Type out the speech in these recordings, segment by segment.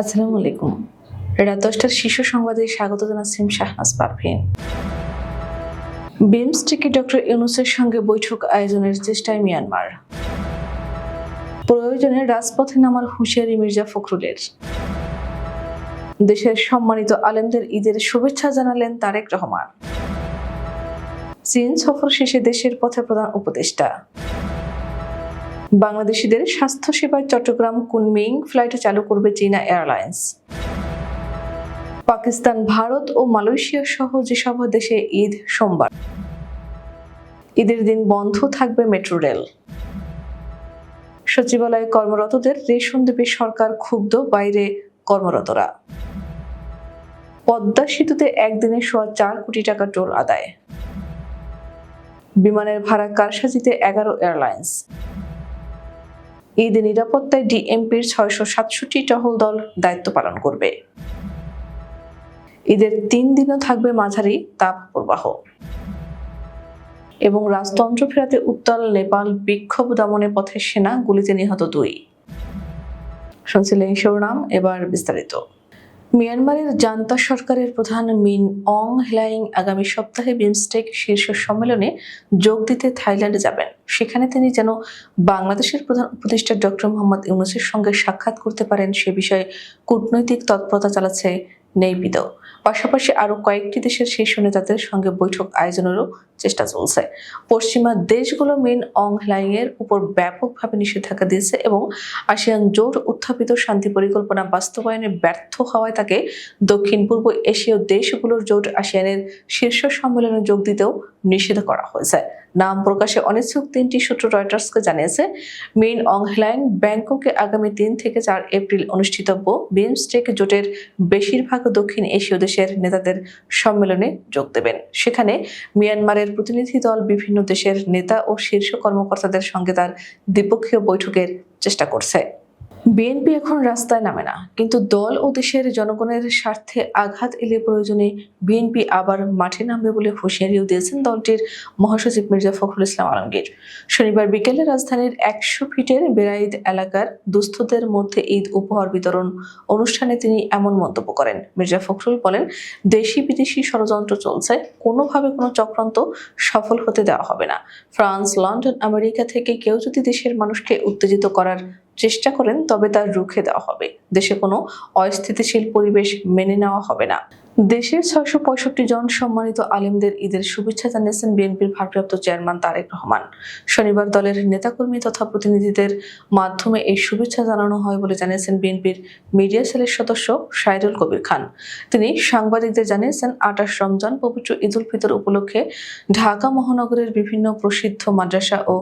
আসসালামু আলাইকুম। রাত দশটার শীর্ষ সংবাদে স্বাগত জানাচ্ছেন শাহনাজ পারভিন বিমস্টেকে ডক্টর ইউনুসের সঙ্গে বৈঠক আয়োজনের চেষ্টায় মিয়ানমার। প্রয়োজনে রাজপথে নামার হুঁশিয়ারি মির্জা ফখরুলের। দেশের সম্মানিত আলেমদের ঈদের শুভেচ্ছা জানালেন তারেক রহমান। চীন সফর শেষে দেশের পথে প্রধান উপদেষ্টা। বাংলাদেশিদের স্বাস্থ্য সেবায় চট্টগ্রাম কুনমিং ফ্লাইটে চালু করবে চীনা এয়ারলাইন্স। পাকিস্তান, ভারত ও মালয়েশিয়া সহ যেসব দেশে ঈদ সোমবার, ঈদের দিন বন্ধ থাকবে মেট্রো রেল। সচিবালয়ে কর্মরতদের রেশন দেবে সরকার ক্ষুব্ধ বাইরে কর্মরতরা। পদ্মা সেতুতে একদিনে সোয়া চার কোটি টাকা টোল আদায়। বিমানের ভাড়া কারসাজিতে এগারো এয়ারলাইন্স। ঈদ নিরাপত্তায় ডিএমপির ছয়শো সাতষট্টি টহল দল দায়িত্ব পালন করবে। ঈদের তিন দিনও থাকবে মাঝারি তাপ প্রবাহ এবং রাজতন্ত্র ফেরাতে উত্তাল নেপাল বিক্ষোভ দমনে পথে সেনা গুলিতে নিহত দুই। শুনছিলেন শিরোনাম, এবার বিস্তারিত। মিয়ানমারের জান্তা সরকারের প্রধান মিন অং হ্লাইং আগামী সপ্তাহে বিমস্টেক শীর্ষ সম্মেলনে যোগ দিতে থাইল্যান্ডে যাবেন। সেখানে তিনি যেন বাংলাদেশের প্রধান উপদেষ্টা ডক্টর মোহাম্মদ ইউনুসের সঙ্গে সাক্ষাৎ করতে পারেন, সে বিষয়ে কূটনৈতিক তৎপরতা চালাচ্ছে নেইপিদ পাশাপাশি আরও কয়েকটি দেশের শীর্ষ নেতাদের সঙ্গে বৈঠক আয়োজনেরও চেষ্টা চলছে। পশ্চিমা দেশগুলো মিন অং উপর ব্যাপকভাবে নিষেধাজ্ঞা দিয়েছে এবং আসিয়ান জোট উত্থাপিত শান্তি পরিকল্পনা বাস্তবায়নে ব্যর্থ হওয়ায় তাকে দক্ষিণ পূর্ব এশীয় দেশগুলোর জোট আসিয়ানের শীর্ষ সম্মেলনে যোগ দিতেও নিষেধ করা হয়েছে। নাম প্রকাশে অনিচ্ছুক তিনটি সূত্র রয়টার্সকে জানিয়েছে মেইন অং ব্যাংককে আগামী তিন থেকে চার এপ্রিল অনুষ্ঠিতব্য বিমস্টেক জোটের বেশিরভাগ দক্ষিণ এশীয় দেশের নেতাদের সম্মেলনে যোগ দেবেন। সেখানে মিয়ানমারের প্রতিনিধি দল বিভিন্ন দেশের নেতা ও শীর্ষ কর্মকর্তাদের সঙ্গে তার দ্বিপক্ষীয় বৈঠকের চেষ্টা করছে। বিএনপি এখন রাস্তায় নামে না, কিন্তু দল ও দেশের জনগণের স্বার্থে আঘাত এলে প্রয়োজনে বিএনপি আবার মাঠে নামবে বলে হুঁশিয়ারিও দিয়েছেন দলটির মহাসচিব মির্জা ফখরুল ইসলাম আলমগীর। শনিবার বিকেলে রাজধানীর একশো ফিটের বেড়াইদ এলাকার দুস্থদের মধ্যে ঈদ উপহার বিতরণ অনুষ্ঠানে তিনি এমন মন্তব্য করেন। মির্জা ফখরুল বলেন, দেশি বিদেশি ষড়যন্ত্র চলছে, কোনোভাবে কোনো চক্রান্ত সফল হতে দেওয়া হবে না। ফ্রান্স, লন্ডন, আমেরিকা থেকে কেউ যদি দেশের মানুষকে উত্তেজিত করার চেষ্টা করেন, তবে তার রুখে দেওয়া হবে। দেশে কোনো অস্থিতিশীল পরিবেশ মেনে নেওয়া হবে না। দেশের ছয়শো পঁয়ষট্টি জন সম্মানিত আলেমদের ঈদের শুভেচ্ছা জানিয়েছেন বিএনপির ভারপ্রাপ্ত চেয়ারম্যান তারেক রহমান। শনিবার দলের নেতাকর্মী তথা প্রতিনিধিদের মাধ্যমে এই শুভেচ্ছা জানানো হয় বলে জানিয়েছেন বিএনপির মিডিয়া সেলের সদস্য সাইদুল কবির খান। তিনি সাংবাদিকদের জানিয়েছেন আটাশ রমজান পবিত্র ঈদ উল ফিতর উপলক্ষে ঢাকা মহানগরের বিভিন্ন প্রসিদ্ধ মাদ্রাসা ও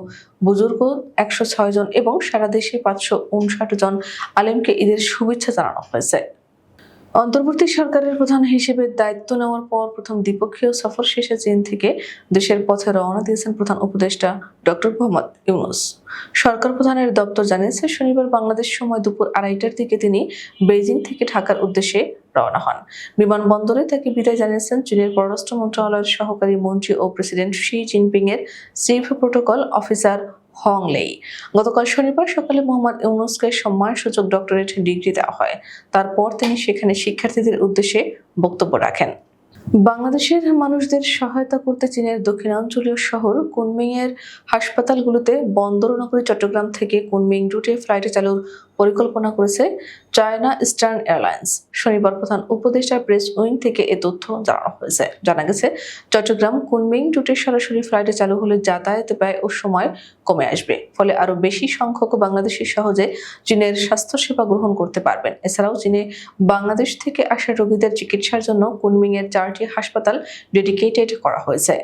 বুজুর্গ একশো ছয় জন এবং সারা দেশে পাঁচশো উনষাট জন আলেমকে ঈদের শুভেচ্ছা জানানো হয়েছে। অন্তর্বর্তী সরকারের প্রধান হিসেবে দায়িত্ব নেওয়ার পর প্রথম দ্বিপক্ষীয় সফর শেষে চীন থেকে দেশের পথে রওনা দিয়েছেন প্রধান উপদেষ্টা ডক্টর মোহাম্মদ ইউনুস। সরকার প্রধানের দপ্তর জানিয়েছে, শনিবার বাংলাদেশ সময় দুপুর আড়াইটার দিকে তিনি বেইজিং থেকে ঢাকার উদ্দেশ্যে রওনা হন। বিমানবন্দরে তাকে বিদায় জানিয়েছেন চীনের পররাষ্ট্র মন্ত্রণালয়ের সহকারী মন্ত্রী ও প্রেসিডেন্ট শি জিনপিং এর chief protocol officer Hong Lei গতকাল শনিবার সকালে মোহাম্মদ ইউনুসকে সম্মানসূচক ডক্টরেট ডিগ্রি দেওয়া হয়। তারপর তিনি সেখানে শিক্ষার্থীদের উদ্দেশ্যে বক্তব্য রাখেন। বাংলাদেশের মানুষদের সহায়তা করতে চীনের দক্ষিণাঞ্চলীয় শহর কুনমিং এর হাসপাতালগুলোতে বন্দর নগরী চট্টগ্রাম থেকে কুনমিং রুটে ফ্লাইটে চালুর পরিকল্পনা করেছে চায়না ইস্টার্ন এয়ারলাইন্স। শনিবার প্রধান উপদেষ্টা প্রেস উইং থেকে এ তথ্য জানানো হয়েছে। জানা গেছে, চট্টগ্রাম কুনমিং রুটে সরাসরি ফ্লাইটে চালু হলে যাতায়াত ব্যয় ও সময় কমে আসবে, ফলে আরও বেশি সংখ্যক বাংলাদেশি সহজে চীনের স্বাস্থ্যসেবা গ্রহণ করতে পারবেন। এছাড়াও চীনে বাংলাদেশ থেকে আসা রোগীদের চিকিৎসার জন্য কুনমিংয়ের চারটি হাসপাতাল ডেডিকেটেড করা হয়েছে।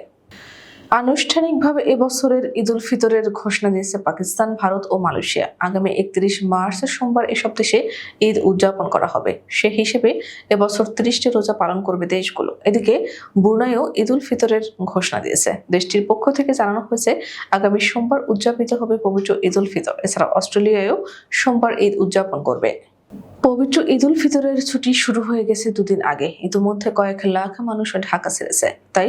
আনুষ্ঠানিকভাবে এবছরের ঈদ উল ফিতরের ঘোষণা দিয়েছে পাকিস্তান, ভারত ও মালয়েশিয়া। আগামী একত্রিশ মার্চ সোমবার এসব দেশে ঈদ উদযাপন করা হবে। সে হিসেবে এবছর ত্রিশটি রোজা পালন করবে দেশগুলো। এদিকে ব্রুনাইও ঈদ উল ফিতরের ঘোষণা দিয়েছে। দেশটির পক্ষ থেকে জানানো হয়েছে, আগামী সোমবার উদযাপিত হবে পবিত্র ঈদ উল ফিতর। এছাড়া অস্ট্রেলিয়ায়ও সোমবার ঈদ উদযাপন করবে। পবিত্র ঈদ উল ফিতরের ছুটি শুরু হয়ে গেছে দুদিন আগে। ইতিমধ্যে কয়েক লাখ মানুষ ঢাকা ছেড়েছে। তাই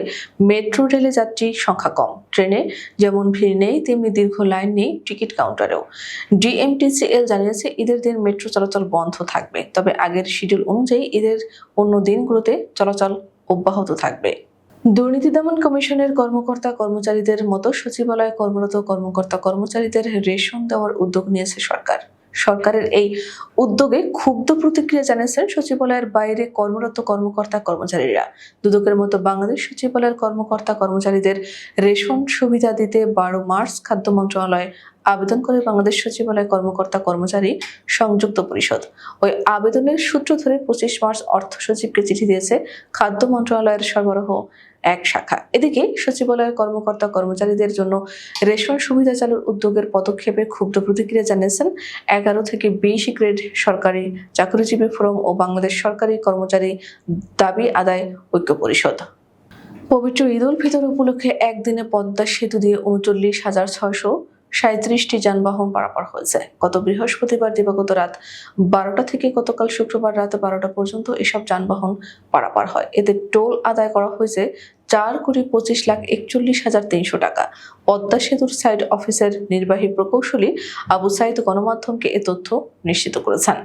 মেট্রো রেলে যাত্রী সংখ্যা কম। ট্রেনে যেমন ভিড় নেই, তেমনি দীর্ঘ লাইন নেই টিকিট কাউন্টারেও। ডিএমটিসিএল জানিয়েছে ঈদের দিন মেট্রো চলাচল বন্ধ থাকবে। তবে আগের শিডিউল অনুযায়ী ঈদের অন্য দিনগুলোতে চলাচল অব্যাহত থাকবে। দুর্নীতি দমন কমিশনের কর্মকর্তা কর্মচারীদের মতো সচিবালয়ে কর্মরত কর্মকর্তা কর্মচারীদের রেশন দেওয়ার উদ্যোগ নিয়েছে সরকার। সরকারের এই উদ্যোগে ক্ষুব্ধ প্রতিক্রিয়া জানিয়েছেন সচিবালয়ের বাইরে কর্মরত কর্মকর্তা কর্মচারীরা। দুদকের মতো বাংলাদেশ সচিবালয়ের কর্মকর্তা কর্মচারীদের রেশন সুবিধা দিতে বারো মার্চ খাদ্য মন্ত্রণালয় আবেদন করে বাংলাদেশ সচিবালয় কর্মকর্তা কর্মচারী সংযুক্ত পরিষদ। ওই আবেদনের সূত্র ধরে পঁচিশ মার্চ অর্থ সচিবকে চিঠি দিয়েছে খাদ্য মন্ত্রণালয়ের সরবরাহ এক শাখা। এদিকে সচিবালয়ের কর্মকর্তা কর্মচারীদের জন্য রেশন সুবিধা চালুর উদ্যোগের পদক্ষেপে ক্ষুব্ধ প্রতিক্রিয়া জানিয়েছেন এগারো থেকে বিশ গ্রেড সরকারি চাকরিজীবী ফোরাম ও বাংলাদেশ সরকারি কর্মচারী দাবি আদায় ঐক্য পরিষদ। পবিত্র ঈদ উল ফিতর উপলক্ষে একদিনে পদ্মা সেতু দিয়ে উনচল্লিশ হাজার ছয়শো সাঁত্রিশটি যানবাহন পারাপার হয়েছে। গত বৃহস্পতিবার দিবাগত রাত বারোটা থেকে গতকাল শুক্রবার রাত বারোটা পর্যন্ত এসব যানবাহন পারাপার হয়। এতে টোল আদায় করা হয়েছে চার কোটি পঁচিশ লাখ একচল্লিশ হাজার তিনশো টাকা। পদ্মা সেতুর সাইড অফিসের নির্বাহী প্রকৌশলী আবু সাইদ গণমাধ্যমকে এ তথ্য নিশ্চিত করেছেন।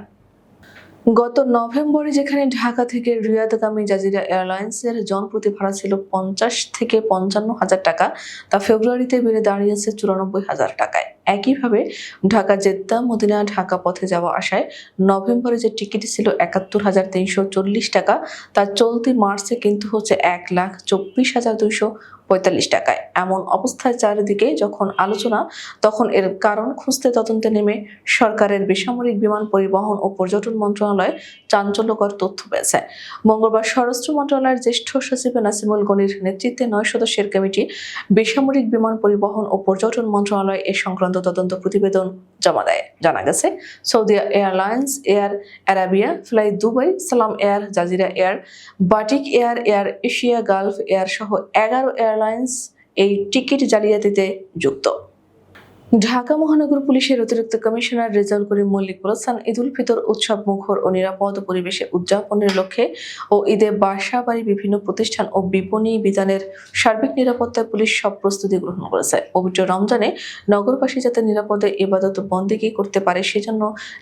গত নভেম্বরে যেখানে ঢাকা থেকে রিয়াদগামী জাজিরা এয়ারলাইন্সের জনপ্রতি ভাড়া ছিল পঞ্চাশ থেকে পঞ্চান্ন হাজার টাকা, তা ফেব্রুয়ারিতে বেড়ে দাঁড়িয়েছে চুরানব্বই হাজার টাকায়। একইভাবে ঢাকা জেদ্দা মদিনা ঢাকা পথে যাওয়া আসায় নভেম্বরে যে টিকিট ছিল একাত্তর হাজার তিনশো চল্লিশ টাকা, তা চলতি মার্চে কিন্তু হচ্ছে এক লাখ চব্বিশ হাজার দুইশো পঁয়তাল্লিশ টাকায়। এমন অবস্থায় চারিদিকে যখন আলোচনা, তখন এর কারণ খুঁজতে তদন্তে নেমে সরকারের বেসামরিক বিমান পরিবহন ও পর্যটন মন্ত্রণালয় চাঞ্চল্যকর তথ্য পেয়েছে। মঙ্গলবার স্বরাষ্ট্র মন্ত্রণালয়ের জ্যেষ্ঠ সচিব নাসিমুল গনির নেতৃত্বে নয় সদস্যের কমিটি, বেসামরিক বিমান পরিবহন ও পর্যটন মন্ত্রণালয় এ সংক্রান্ত তদন্ত প্রতিবেদন জমা দেয়। জানা গেছে, Saudi airlines, air Arabia fly Dubai, Salam air, Jazeera air, Batik air air Asia, Gulf air সহ এগারো এয়ারলাইন্স এই টিকিট জালিয়াতিতে যুক্ত। ঢাকা মহানগর পুলিশের অতিরিক্ত কমিশনার রেজাউল করিম মল্লিক বলেছেন, ঈদ উল ফিতর উৎসব মুখর ও নিরাপদ পরিবেশে উদযাপনের লক্ষ্যে ও ঈদে বাসা বাড়ি বিভিন্ন প্রতিষ্ঠান ও বিপণী বিধানের সার্বিক নিরাপত্তায় পুলিশ সব প্রস্তুতি গ্রহণ করেছে। পবিত্র রমজানে নগরবাসী যাতে নিরাপদে ইবাদত বন্দিগি করতে পারে সেজন্য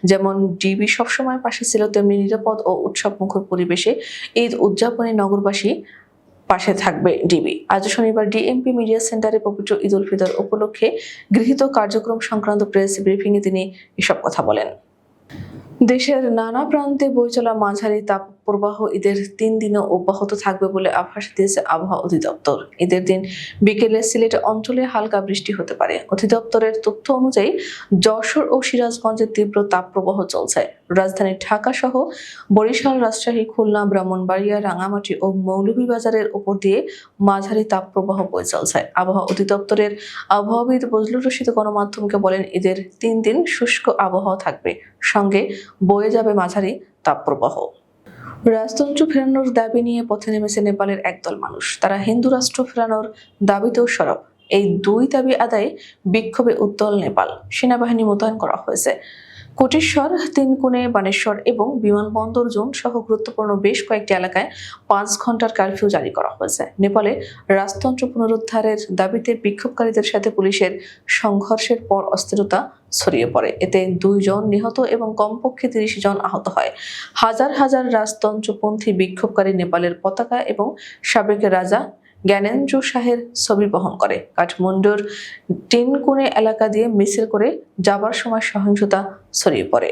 যেমন ডিবি সবসময় পাশে ছিল, তেমনি নিরাপদ ও উৎসব মুখর পরিবেশে ঈদ উদযাপনে নগরবাসী পাশে থাকবে ডিবি। আজ শনিবার ডিএমপি মিডিয়া সেন্টারে পবিত্র ঈদ উল ফিতর উপলক্ষে গৃহীত কার্যক্রম সংক্রান্ত প্রেস ব্রিফিংয়ে তিনি এসব কথা বলেন। দেশের নানা প্রান্তে বই চলা মাঝারি তাপ প্রবাহ ঈদের তিন দিনও অব্যাহত থাকবে বলে আভাস দিয়েছে আবহাওয়া অধিদপ্তর। ঈদের দিন বিকেলে সিলেট অঞ্চলে হালকা বৃষ্টি হতে পারে। অধিদপ্তরের তথ্য অনুযায়ী যশোর ও সিরাজগঞ্জে তীব্র তাপপ্রবাহ চলছে। রাজধানী ঢাকা সহ বরিশাল, রাজশাহী, খুলনা, ব্রাহ্মণবাড়িয়া, রাঙামাটি ও মৌলভীবাজারের উপর দিয়ে মাঝারি তাপপ্রবাহ বয়ে চলছে। আবহাওয়া অধিদপ্তরের আবহাওয়াবিদ বজলুর রশিদ গণমাধ্যমকে বলেন, ঈদের তিন দিন শুষ্ক আবহাওয়া থাকবে। সঙ্গে বয়ে যাবে মাঝারি তাপপ্রবাহ। রাজতন্ত্র ফেরানোর দাবি নিয়ে পথে নেমেছে নেপালের একদল মানুষ। তারা হিন্দু রাষ্ট্র ফেরানোর দাবিতেও সরব। এই দুই দাবি আদায়ে বিক্ষোভে উত্তল নেপাল। সেনাবাহিনী মোতায়েন করা হয়েছে। কোটেশ্বর, তিনকুনে, বানেশ্বর এবং বিমানবন্দর জোন সহ গুরুত্বপূর্ণ বেশ কয়েকটি এলাকায় পাঁচ ঘণ্টার কারফিউ জারি করা হয়েছে। নেপালে রাজতন্ত্র পুনরুদ্ধারের দাবিতে বিক্ষোভকারীদের সাথে পুলিশের সংঘর্ষের পর অস্থিরতা ছড়িয়ে পড়ে। এতে দুইজন নিহত এবং কমপক্ষে তিরিশ জন আহত হয়। হাজার হাজার রাজতন্ত্রপন্থী বিক্ষোভকারী নেপালের পতাকা এবং সাবেক রাজা জ্ঞানেন্দ্র শাহের ছবি বহন করে। কাঠমান্ডুর টিনকুনে এলাকা দিয়ে মিছিল করে যাবার সময় সহিংসতা ছড়িয়ে পড়ে।